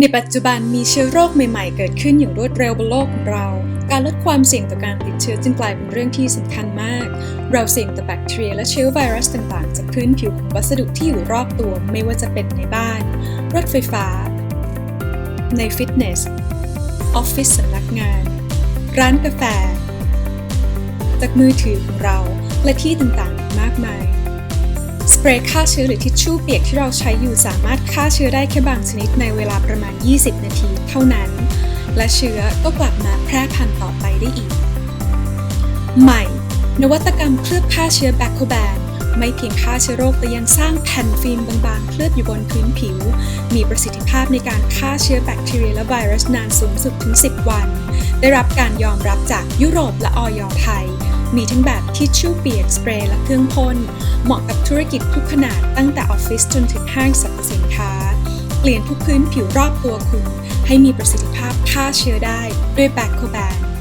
ในปัจจุบันมีเชื้อโรคใหม่ๆ เกิดขึ้นอย่างรวดเร็วบนโลกของเรา การลดความเสี่ยงต่อการติดเชื้อจึงกลายเป็นเรื่องที่สำคัญมาก เราเสี่ยงต่อแบคทีเรียและเชื้อไวรัสต่างๆ จากพื้นผิวของวัสดุที่อยู่รอบตัวไม่ว่าจะเป็นในบ้าน รถไฟฟ้า ในฟิตเนส ออฟฟิศสำนักงาน ร้านกาแฟ จากมือถือของเราและที่ต่างๆ มากมาย สเปรย์ฆ่าเชื้อหรือทิชชู่เปียกที่เราใช้อยู่สามารถฆ่าเชื้อได้แค่บางชนิดในเวลาประมาณ 20 นาทีเท่านั้น และเชื้อก็กลับมาแพร่พันธุ์ต่อไปได้อีก ใหม่ นวัตกรรมเคลือบฆ่าเชื้อแบคโคแบนไม่เพียงฆ่าเชื้อโรคแต่ยังสร้างแผ่นฟิล์มบางๆ เคลือบอยู่บนพื้นผิว มีประสิทธิภาพในการฆ่าเชื้อแบคทีเรียและไวรัสนานสูงสุดถึง 10 วัน ได้รับการยอมรับจากยุโรปและออยไทย มีทั้งแบบทิชชู่เปียกสเปรย์และเครื่องพ่น เหมาะกับธุรกิจทุกขนาดตั้งแต่ออฟฟิศจนถึงห้างสรรพสินค้า เปลี่ยนทุกพื้นผิวรอบตัวคุณ ให้มีประสิทธิภาพฆ่าเชื้อได้ด้วยแบคโคแบน